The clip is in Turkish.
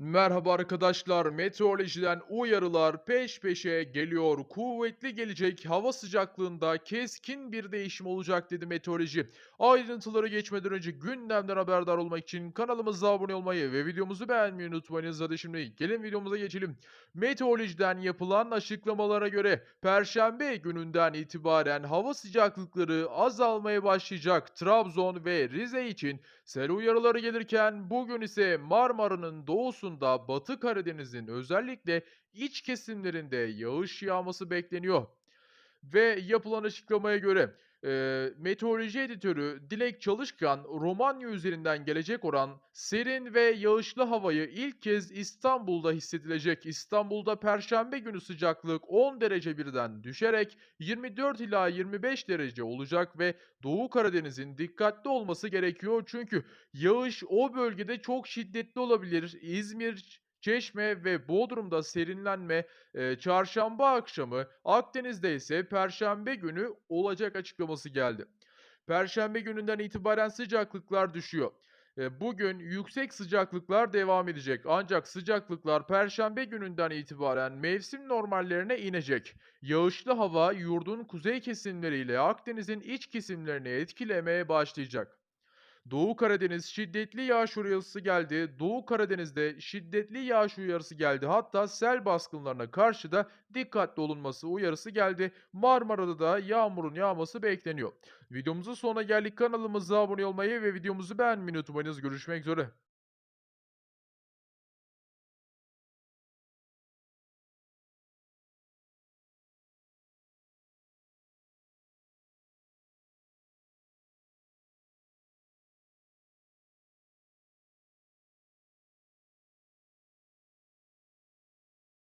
Merhaba arkadaşlar, meteorolojiden uyarılar peş peşe geliyor. Kuvvetli gelecek hava sıcaklığında keskin bir değişim olacak dedi meteoroloji. Ayrıntılara geçmeden önce gündemden haberdar olmak için kanalımıza abone olmayı ve videomuzu beğenmeyi unutmayınız. Hadi şimdi gelin videomuza geçelim. Meteorolojiden yapılan açıklamalara göre Perşembe gününden itibaren hava sıcaklıkları azalmaya başlayacak. Trabzon ve Rize için Sel uyarıları gelirken bugün ise Marmara'nın doğusunda Batı Karadeniz'in özellikle iç kesimlerinde yağış yağması bekleniyor. Ve yapılan açıklamaya göre eee, meteoroloji editörü Dilek Çalışkan, Romanya üzerinden gelecek olan serin ve yağışlı havayı ilk kez İstanbul'da hissedilecek. İstanbul'da Perşembe günü sıcaklık 10 derece birden düşerek 24 ila 25 derece olacak ve Doğu Karadeniz'in dikkatli olması gerekiyor çünkü yağış o bölgede çok şiddetli olabilir. İzmir, Çeşme ve Bodrum'da serinlenme Eee, çarşamba akşamı, Akdeniz'de ise perşembe günü olacak açıklaması geldi. Perşembe gününden itibaren sıcaklıklar düşüyor. Bugün yüksek sıcaklıklar devam edecek ancak sıcaklıklar perşembe gününden itibaren mevsim normallerine inecek. Yağışlı hava yurdun kuzey kesimleriyle Akdeniz'in iç kesimlerini etkilemeye başlayacak. Doğu Karadeniz şiddetli yağış uyarısı geldi. Doğu Karadeniz'de şiddetli yağış uyarısı geldi. Hatta sel baskınlarına karşı da dikkatli olunması uyarısı geldi. Marmara'da da yağmurun yağması bekleniyor. Videomuzun sonuna geldik. Kanalımıza abone olmayı ve videomuzu beğenmeyi unutmayınız. Görüşmek üzere.